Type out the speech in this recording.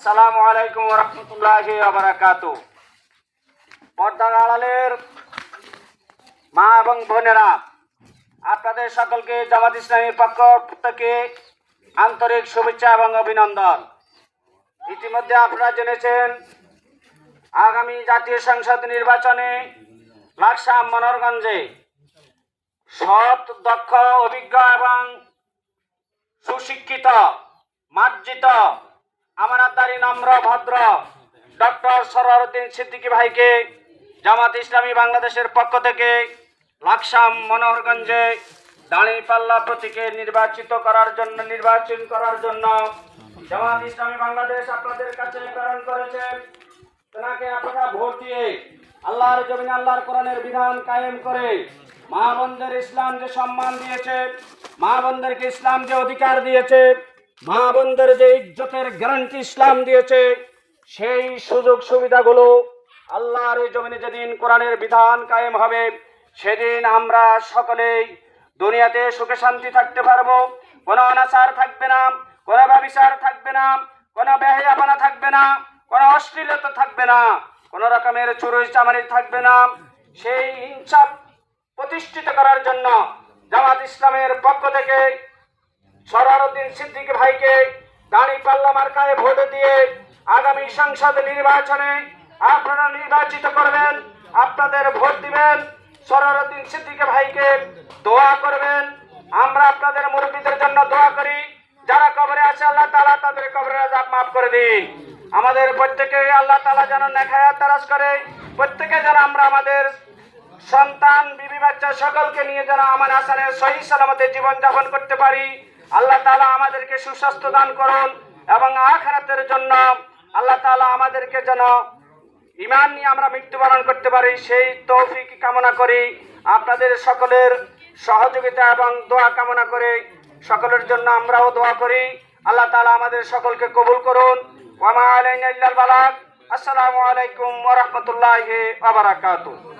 আসসালামু আলাইকুম রহমতুল্লাহি আবরাকাত পর্দার আড়ালের মা এবং বোনেরা, আপনাদের সকলকে জামাত ইসলামীর পক্ষ থেকে আন্তরিক শুভেচ্ছা এবং অভিনন্দন। ইতিমধ্যে আপনারা জেনেছেন, আগামী জাতীয় সংসদ নির্বাচনে লাকসাম মনোরগঞ্জে সৎ, দক্ষ, অভিজ্ঞ এবং সুশিক্ষিত, মার্জিত আমানাতারি নম্র, ভদ্র ডক্টর সরোয়ারুদ্দিন সিদ্দিকী ভাইকে, জামাত ইসলামী বাংলাদেশের পক্ষ থেকে লাকসাম মনোহরগঞ্জে দাঁড়িপাল্লা প্রতীকে নির্বাচিত করার জন্য, নির্বাচন করার জন্য জামাত ইসলামী বাংলাদেশ আপনাদের কাছে প্রেরণ করেছে। তেনাকে আপনারা ভোট দিয়ে আল্লাহর জমিন আল্লাহর কোরআনের বিধান কায়েম করে মা বোনদের ইসলাম যে সম্মান দিয়েছে, মা বোনদেরকে ইসলাম যে অধিকার দিয়েছে মা বোনদের যে ইজ্জতের গ্যারান্টি ইসলাম দিয়েছে, সেই সুযোগ সুবিধাগুলো আল্লাহর জমিনে যেদিন কোরআনের বিধান কায়েম হবে, সেদিন আমরা সকলেই দুনিয়াতে সুখে শান্তি থাকতে পারব। কোনো অনাচার থাকবে না, কোনো ব্যবিচার থাকবে না, কোনো বেহায়াপনা থাকবে না, কোনো অশ্লীলতা থাকবে না, কোনো রকমের চুরুই চামারি থাকবে না। সেই ইনসাফ প্রতিষ্ঠিত করার জন্য জামাত ইসলামের পক্ষ থেকে সরারুদ্দিন সিদ্দিকী ভাইকে দাঁড়ি পাল্লা মার্কায় ভোট দিয়ে আগামী সংসদ নির্বাচনে আপনারা নির্বাচিত করবেন, আপনাদের ভোট দিবেন। সরারুদ্দিন সিদ্দিকী ভাইকে দোয়া করবেন। আমরা আপনাদের মুরব্বীদের জন্য দোয়া করি। যারা কবরে আছে, আল্লাহ তাআলা তাদের কবরের আযাব মাফ করে দিন আমাদের প্রত্যেকে আল্লাহ তাআলা যেন নেখায়াত তারাস করে। প্রত্যেকে যেন আমরা আমাদের সন্তান, বিবি, বাচ্চা সকলকে নিয়ে যেন আমার আসানে সহি সালামতে জীবন যাপন করতে পারি। আল্লাহ তাআলা আমাদেরকে সুস্বাস্থ্য দান করুন এবং আখারাতের জন্য আল্লাহ তাআলা আমাদেরকে যেন ইমান নিয়ে আমরা মৃত্যুবরণ করতে পারি, সেই তৌফিক কামনা করি। আপনাদের সকলের সহযোগিতা এবং দোয়া কামনা করে সকলের জন্য আমরাও দোয়া করি। আল্লাহ তাআলা আমাদের সকলকে কবুল করুন। ওয়ামা আলাইনা আসসালামু আলাইকুম ওয়া রাহমাতুল্লাহি ওয়া বারাকাতুহু।